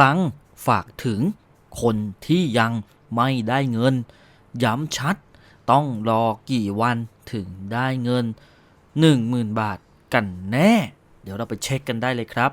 รั้งฝากถึงคนที่ยังไม่ได้เงิน ย้ำชัด ต้องรอกี่วันถึงได้เงิน 10,000 บาทกันแน่ เดี๋ยวเราไปเช็คกันได้เลยครับ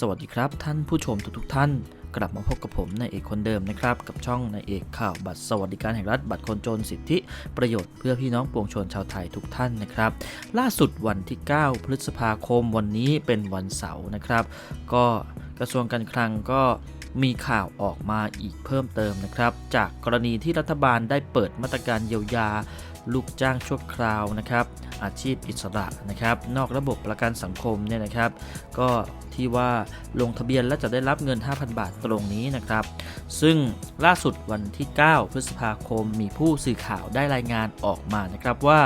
สวัสดีครับท่านผู้ชมทุกๆท่าน กลับมาพบกับผมนายเอกคนเดิมนะครับ กับช่องนายเอกข่าวบัตรสวัสดิการแห่งรัฐบัตรคนจนสิทธิประโยชน์เพื่อพี่น้องปวงชนชาวไทยทุกท่านนะครับ ล่าสุดวันที่ 9 พฤษภาคมวันนี้เป็นวันเสาร์นะครับ ก็กระทรวงการคลังก็มีข่าวออกมาอีกเพิ่มเติมนะครับ จากกรณีที่รัฐบาลได้เปิดมาตรการเยียวยา ลูกจ้างชั่วคราวนะครับ อาชีพอิสระนะครับ นอกระบบประกันสังคมเนี่ยนะครับ ก็ที่ว่าลงทะเบียนและจะได้รับเงิน 5,000 บาทตรงนี้นะครับ ซึ่งล่าสุดวันที่ 9 พฤษภาคมมีผู้สื่อข่าวได้รายงานออกมานะครับว่า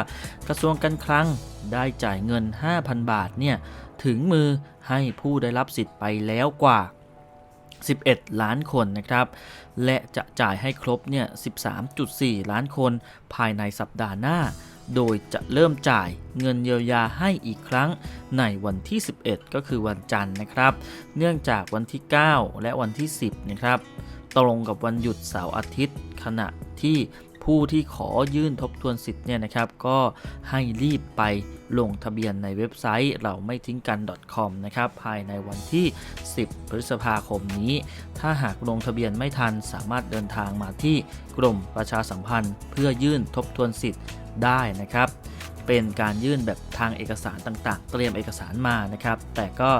กระทรวงการคลังได้จ่ายเงิน 5,000 บาทเนี่ยถึงมือให้ผู้ได้รับสิทธิ์ไปแล้วกว่า 11 ล้านคนนะครับ และจะจ่ายให้ครบเนี่ย 13.4 ล้านคนภายในสัปดาห์หน้า โดยจะเริ่มจ่ายเงินเยียวยาให้อีกครั้งในวันที่ 11 ก็คือวันจันทร์นะครับ เนื่องจากวันที่ 9 และวันที่ 10 นะครับ ตรงกับวันหยุดเสาร์อาทิตย์ ขณะที่ ผู้ที่ขอยื่นทบทวนสิทธิ์เนี่ยนะครับก็ให้รีบไปลงทะเบียนในเว็บไซต์เราไม่ทิ้งกัน .com นะครับภายในวันที่ 10 พฤษภาคมนี้ ถ้าหากลงทะเบียนไม่ทันสามารถเดินทางมาที่กรมประชาสัมพันธ์ เพื่อยื่นทบทวนสิทธิ์ได้นะครับเป็นการยื่นแบบทางเอกสารต่างๆ เตรียมเอกสารมานะครับ แต่ก็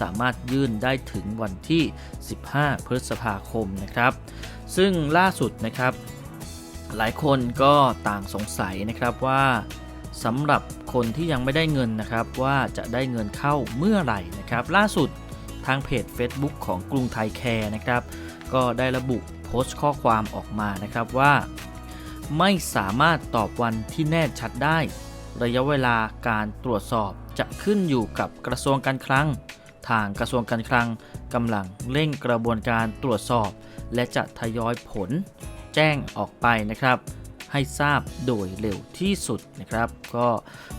สามารถยื่นได้ถึงวันที่ 15 พฤษภาคมนะครับ ซึ่งล่าสุดนะครับ หลายคนก็ต่างสงสัยนะครับว่าสำหรับคนที่ยังไม่ได้เงินนะครับว่าจะได้เงินเข้าเมื่อไหร่นะครับ ล่าสุดทางเพจ Facebook ของกรุงไทยแคร์นะครับ ก็ได้ระบุโพสต์ข้อความออกมานะครับว่า ไม่สามารถตอบวันที่แน่ชัดได้ ระยะเวลาการตรวจสอบจะขึ้นอยู่กับกระทรวงการคลัง ทางกระทรวงการคลังกำลังเร่งกระบวนการตรวจสอบ และจะทยอยผล แจ้งออกไปนะครับ ให้ทราบโดยเร็วที่สุดนะครับ ก็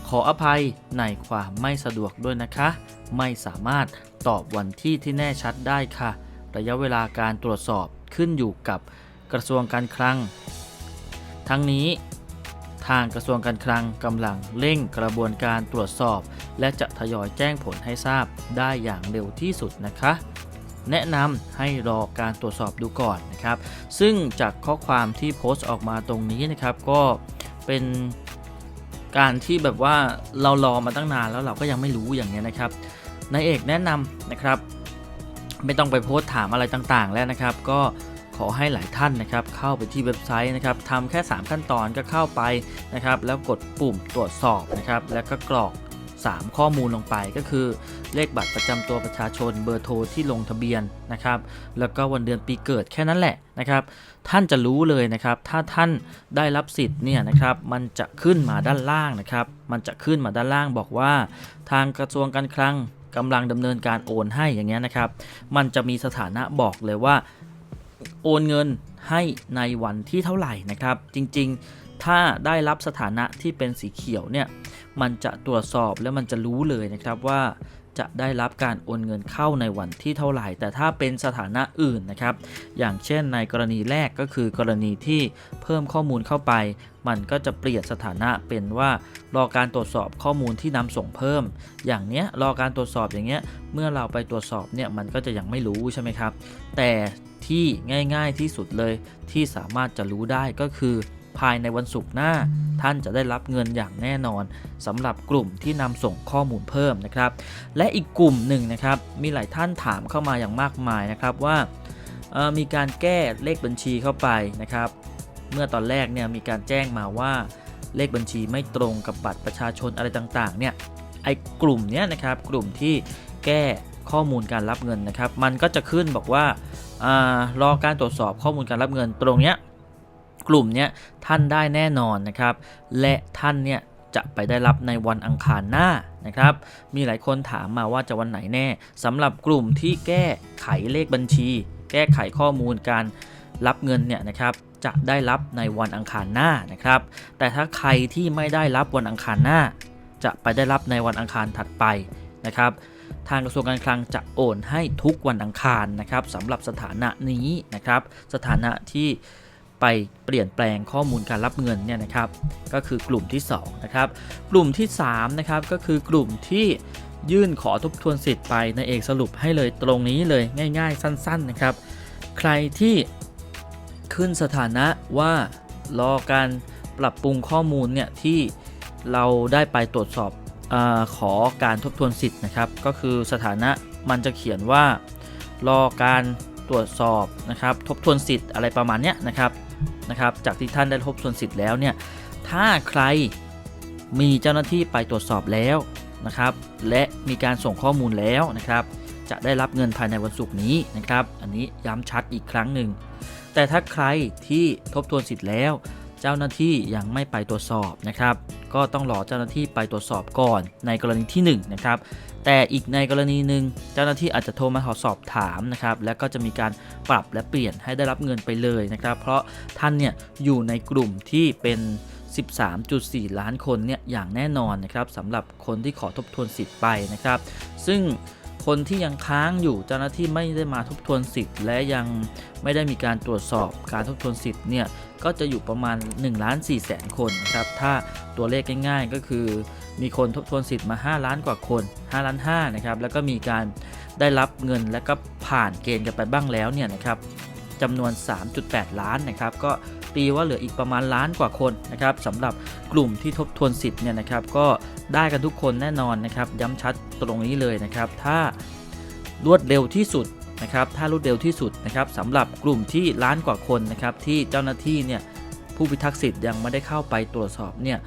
ขออภัยในความไม่สะดวกด้วยนะคะ ไม่สามารถตอบวันที่ที่แน่ชัดได้ค่ะ ระยะเวลาการตรวจสอบขึ้นอยู่กับกระทรวงการคลัง ทั้งนี้ทางกระทรวงการคลังกำลังเร่งกระบวนการตรวจสอบ และจะทยอยแจ้งผลให้ทราบได้อย่างเร็วที่สุดนะคะ แนะนำให้รอการตรวจสอบดูก่อนนะครับ ซึ่งจากข้อความที่โพสต์ออกมาตรงนี้นะครับ ก็เป็นการที่แบบว่าเรารอมาตั้งนานแล้วเราก็ยังไม่รู้อย่างนี้ยนะครับนายเอกแนะนำนะครับ ไม่ต้องไปโพสต์ถามอะไรต่างๆ แล้วนะครับ ก็ขอให้หลายท่านนะครับเข้าไปที่เว็บไซต์นะครับทำแค่ 3 ขั้นตอนก็เข้าไปนะครับ แล้วกดปุ่มตรวจสอบนะครับ แล้วก็กรอก 3 ข้อมูลลงไปก็คือ เลขบัตรประจำตัวประชาชนเบอร์โทรที่ลงทะเบียนนะครับ แล้วก็วันเดือนปีเกิดแค่นั้นแหละนะครับ ท่านจะรู้เลยนะครับ ถ้าท่านได้รับสิทธิ์เนี่ยนะครับ มันจะขึ้นมาด้านล่างนะครับ มันจะขึ้นมาด้านล่างบอกว่า ทางกระทรวงการคลังกำลังดำเนินการโอนให้อย่างเงี้ยนะครับ มันจะมีสถานะบอกเลยว่า โอนเงินให้ในวันที่เท่าไหร่นะครับ จริงๆ ถ้าได้รับสถานะที่เป็นสีเขียวเนี่ย มันจะตรวจสอบแล้วมันจะรู้เลยนะครับว่าจะได้รับการโอนเงินเข้าในวันที่เท่าไหร่ แต่ถ้าเป็นสถานะอื่นนะครับ อย่างเช่นในกรณีแรกก็คือกรณีที่เพิ่มข้อมูลเข้าไป มันก็จะเปลี่ยนสถานะเป็นว่ารอการตรวจสอบข้อมูลที่นำส่งเพิ่ม อย่างเนี้ยรอการตรวจสอบอย่างเงี้ยเมื่อเราไปตรวจสอบเนี่ยมันก็จะยังไม่รู้ใช่ไหมครับ แต่ที่ง่าย ๆที่สุดเลยที่สามารถจะรู้ได้ก็คือ ภายในวันศุกร์หน้า ท่านจะได้รับเงินอย่างแน่นอนสำหรับกลุ่มที่นำส่งข้อมูลเพิ่มนะครับ และอีกกลุ่มหนึ่งนะครับมีหลายท่านถามเข้ามาอย่างมากมายนะครับว่ามีการแก้เลขบัญชีเข้าไปนะครับ เมื่อตอนแรกเนี่ยมีการแจ้งมาว่าเลขบัญชีไม่ตรงกับบัตรประชาชนอะไรต่างๆเนี่ยไอ้กลุ่มเนี้ยนะครับกลุ่มที่แก้ข้อมูลการรับเงินนะครับ มันก็จะขึ้นบอกว่าอารอการตรวจสอบข้อมูลการรับเงินตรงเนี้ย กลุ่มเนี้ยท่านได้แน่นอนนะครับ และท่านเนี่ยจะไปได้รับในวันอังคารหน้านะครับ มีหลายคนถามมาว่าจะวันไหนแน่สำหรับกลุ่มที่แก้ไขเลขบัญชี แก้ไขข้อมูลการรับเงินเนี่ยนะครับจะได้รับในวันอังคารหน้านะครับ แต่ถ้าใครที่ไม่ได้รับวันอังคารหน้า จะไปได้รับในวันอังคารถัดไปนะครับ ทางกระทรวงการคลังจะโอนให้ทุกวันอังคารนะครับสำหรับสถานะนี้นะครับ สถานะที่ ไปเปลี่ยนแปลงข้อมูลการรับเงินเนี่ยนะครับ ก็คือกลุ่มที่2นะครับกลุ่มที่3นะครับก็คือกลุ่มที่ยื่นขอทบทวนสิทธิ์ไปในเอกสรุปให้เลยตรงนี้เลยง่าย ๆ สั้น ๆนะครับ ใครที่ขึ้นสถานะว่ารอการปรับปรุงข้อมูลเนี่ยที่เราได้ไปตรวจสอบอขอการทบทวนสิทธิ์นะครับ ก็คือสถานะมันจะเขียนว่ารอการตรวจสอบนะครับ ทบทวนสิทธิ์อะไรประมาณเนี้ยนะครับ นะครับจากที่ท่านได้ทบส่วนสิทธิ์แล้วเนี่ยถ้าใครมีเจ้าหน้าที่ไปตรวจสอบแล้วนะครับ และมีการส่งข้อมูลแล้วนะครับ จะได้รับเงินภายในวันศุกร์นี้นะครับ อันนี้ย้ำชัดอีกครั้งหนึ่งแต่ถ้าใครที่ทบทวนสิทธิ์แล้ว เจ้าหน้าที่ยังไม่ไปตรวจสอบนะครับ ก็ต้องรอเจ้าหน้าที่ไปตรวจสอบก่อนในกรณีที่1นะครับแต่อีกในกรณีหนึ่งเจ้าหน้าที่อาจจะโทรมาขอสอบถามนะครับแล้วก็จะมีการปรับและเปลี่ยนให้ได้รับเงินไปเลยนะครับ เพราะท่านเนี่ยอยู่ในกลุ่มที่เป็น 13.4 ล้านคนเนี่ยอย่างแน่นอนนะครับสำหรับคนที่ขอทบทวนสิทธิ์ไปนะครับ ซึ่งคนที่ยังค้างอยู่เจ้าหน้าที่ไม่ได้มาทบทวนสิทธิ์ และยังไม่ได้มีการตรวจสอบการทบทวนสิทธิ์เนี่ย ก็จะอยู่ประมาณ1ล้าน4แสนคนนะครับถ้าตัวเลขง่ายๆ ก็คือมีคนทบทวนสิทธิ์มา 5 ล้านกว่าคน 5 ล้าน5นะครับแล้วก็มีการได้รับเงินและก็ผ่านเกณฑ์กันไปบ้างแล้วเนี่ยนะครับจำนวน 3.8 ล้านนะครับก็ตีว่าเหลืออีกประมาณล้านกว่าคนนะครับสำหรับกลุ่มที่ทบทวนสิทธิ์เนี่ยนะครับก็ได้กันทุกคนแน่นอนนะครับย้ำชัดตรงนี้เลยนะครับถ้ารวดเร็วที่สุด นะครับถ้ารวดเร็วที่สุดนะครับสำหรับกลุ่มที่ล้านกว่าคนนะครับที่เจ้าหน้าที่เนี่ยผู้พิทักษ์สิทธิ์ยังไม่ได้เข้าไปตรวจสอบเนี่ย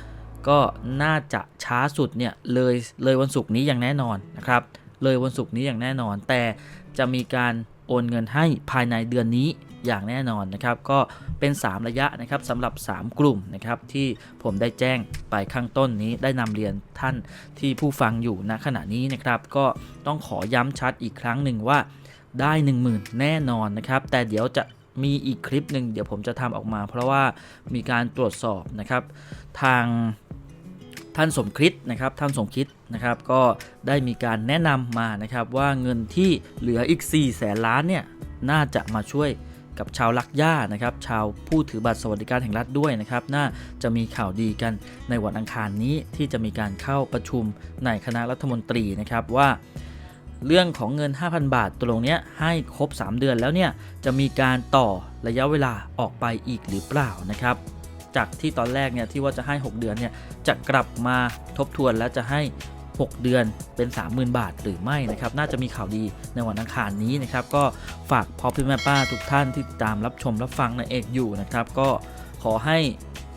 ก็น่าจะช้าสุดเนี่ยเลยเลยวันศุกร์นี้อย่างแน่นอนนะครับเลยวันศุกร์นี้อย่างแน่นอน แต่จะมีการโอนเงินให้ภายในเดือนนี้อย่างแน่นอนนะครับ ก็เป็น 3 ระยะนะครับสำหรับ 3 กลุ่มนะครับที่ผมได้แจ้งไปข้างต้นนี้ได้นำเรียนท่านที่ผู้ฟังอยู่ณขณะนี้นะครับ ก็ต้องขอย้ำชัดอีกครั้งหนึ่งว่า ได้ 10,000 แน่นอนนะครับ แต่เดี๋ยวจะมีอีกคลิปหนึ่งเดี๋ยวผมจะทำออกมา เพราะว่ามีการตรวจสอบนะครับ ทางท่านสมคิดนะครับท่านสมคิดนะครับ ก็ได้มีการแนะนำมานะครับว่าเงินที่เหลืออีก 4 แสนล้านเนี่ยน่าจะมาช่วยกับชาวลักย่านะครับ ชาวผู้ถือบัตรสวัสดิการแห่งรัฐด้วยนะครับ น่าจะมีข่าวดีกันในวันอังคารนี้ที่จะมีการเข้าประชุมในคณะรัฐมนตรีนะครับว่า เรื่องของเงิน 5,000 บาทตรงเนี้ยให้ครบ 3 เดือนแล้วเนี่ยจะมีการต่อระยะเวลาออกไปอีกหรือเปล่านะครับ จากที่ตอนแรกเนี่ยที่ว่าจะให้ 6 เดือนเนี่ยจะกลับมาทบทวนแล้วจะให้ 6 เดือนเป็น 30,000 บาทหรือไม่นะครับน่าจะมีข่าวดีในวันอังคารนี้นะครับก็ฝากพ่อพี่แม่ป้าทุกท่านที่ติดตามรับชมรับฟังในเอกอยู่นะครับก็ขอให้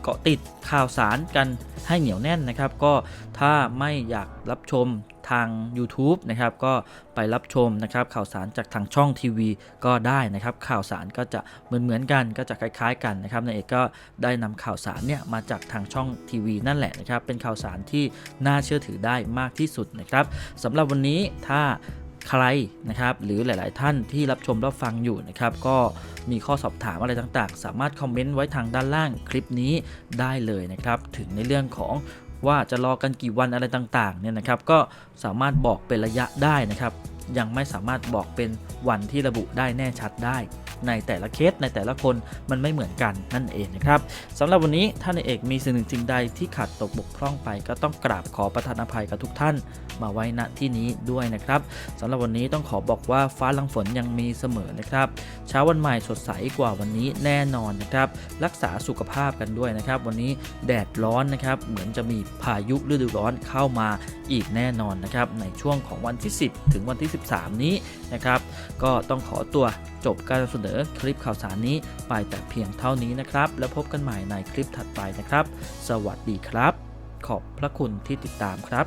เกาะติดข่าวสารกันให้เหนียวแน่นนะครับ ก็ถ้าไม่อยากรับชม ทาง YouTube นะครับก็ไปรับชมนะครับข่าวสารจากทางช่องทีวีก็ได้นะครับข่าวสารก็จะเหมือนเหมือนๆกันก็จะคล้ายๆกันนะครับนายเอกก็ได้นำข่าวสารเนี่ยมาจากทางช่องทีวีนั่นแหละนะครับเป็นข่าวสารที่น่าเชื่อถือได้มากที่สุดนะครับสำหรับวันนี้ถ้าใครนะครับหรือหลาย ๆ ท่านที่รับชมรับฟังอยู่นะครับก็มีข้อสอบถามอะไรต่าง ๆ สามารถคอมเมนต์ไว้ทางด้านล่างคลิปนี้ได้เลยนะครับ ถึงในเรื่องของ ว่าจะรอกันกี่วันอะไรต่างๆเนี่ยนะครับก็สามารถบอกเป็นระยะได้นะครับ ยังไม่สามารถบอกเป็นวันที่ระบุได้แน่ชัดได้ ในแต่ละเคสในแต่ละคนมันไม่เหมือนกันนั่นเองนะครับสำหรับวันนี้ท่านเอกมีสิ่งหนึ่งสิ่งใดที่ขาดตกบกพร่องไป ก็ต้องกราบขอประทานอภัยกับทุกท่านมาไว้ณที่นี้ด้วยนะครับสำหรับวันนี้ต้องขอบอกว่าฟ้าลังฝนยังมีเสมอนะครับ เช้าวันใหม่สดใสกว่าวันนี้แน่นอนนะครับ รักษาสุขภาพกันด้วยนะครับ วันนี้แดดร้อนนะครับ เหมือนจะมีพายุฤดูร้อนเข้ามาอีกแน่นอนนะครับ ในช่วงของวันที่ 10 ถึงวันที่ 13 นี้นะครับ ก็ต้องขอตัวจบการนำเสนอคลิปข่าวสารนี้ไปแต่เพียงเท่านี้นะครับ แล้วพบกันใหม่ในคลิปถัดไปนะครับ สวัสดีครับ ขอบพระคุณที่ติดตามครับ